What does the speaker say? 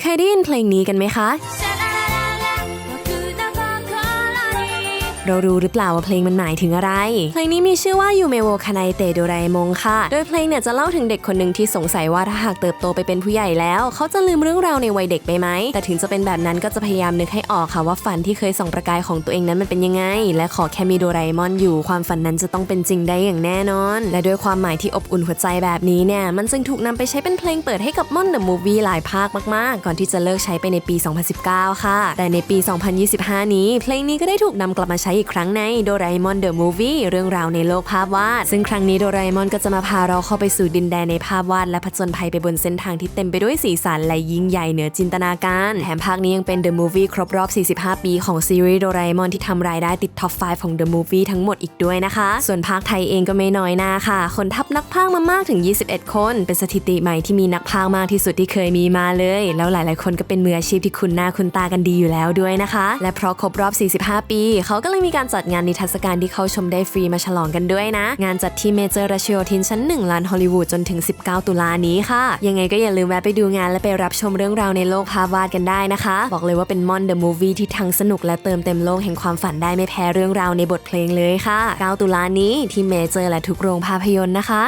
เคยได้ยินเพลงนี้กันไหมคะ เรารู้หรือเปล่าว่าเพลงมันหมายถึงอะไร เพลงนี้มีชื่อว่ายูเมโวคาไนเตโดรมงค่ะ โดยเพลงเนี่ยจะเล่าถึงเด็กคนหนึ่งที่สงสัยว่าถ้าหากเติบโตไปเป็นผู้ใหญ่แล้ว เขาจะลืมเรื่องราวในวัยเด็กไปไหม แต่ถึงจะเป็นแบบนั้นก็จะพยายามนึกให้ออกค่ะว่าฝันที่เคยส่องประกายของตัวเองนั้นมันเป็นยังไง และขอแค่มีโดราเอมอนอยู่ความฝันนั้นจะต้องเป็นจริงได้อย่างแน่นอน และด้วยความหมายที่อบอุ่นหัวใจแบบนี้เนี่ยมันจึงถูกนำไปใช้เป็นเพลงเปิดให้กับมอนเดอะมูฟวี่หลายภาคมากๆ ก่อนที่จะเลิกใช้ไปในปี 2019 ค่ะ แต่ในปี 2025 นี้ เพลงนี้ก็ได้ถูกนำกลับมาใช้อีกครั้งในโดราเอมอนเดอะมูฟวี่เรื่องราวในโลกภาพวาด ซึ่งครั้งนี้โดราเอมอนก็จะมาพาเราเข้าไปสู่ดินแดนในภาพวาด และผจญภัยไปบนเส้นทางที่เต็มไปด้วยสีสันและยิ่งใหญ่เหนือจินตนาการ แถมภาคนี้ยังเป็นเดอะมูฟวี่ครบรอบ 45 ปีของซีรีส์โดราเอมอนที่ทำรายได้ติดท็อป 5 ของเดอะมูฟวี่ทั้งหมดอีกด้วยนะคะ ส่วนภาคไทยเองก็ไม่น้อยหน้าค่ะ คนทับนักพากมามากถึง 21 คน เป็นสถิติใหม่ที่มีนักพากมากที่สุดที่เคยมีมาเลย แล้วหลาย ๆ คนก็เป็นมืออาชีพที่คุณหน้าคุณตากันดีอยู่แล้วด้วยนะคะ และเพราะครบรอบ 45 ปีเขาก็เลยมีการจัดงานนิทรรศการที่เข้าชมได้ฟรีมาฉลองกันด้วยนะ งานจัดที่เมเจอร์ราชโยธินชั้น 1 ลานฮอลลีวูดจนถึง 19 ตุลานี้ค่ะ ยังไงก็อย่าลืมแวะไปดูงานและไปรับชมเรื่องราวในโลกภาพวาดกันได้นะคะ บอกเลยว่าเป็นมอนเดอะมูฟวี่ที่ทั้งสนุกและเติมเต็มโลกแห่งความฝันได้ไม่แพ้เรื่องราวในบทเพลงเลยค่ะ 9 ตุลานี้ที่เมเจอร์และทุกโรงภาพยนตร์นะคะ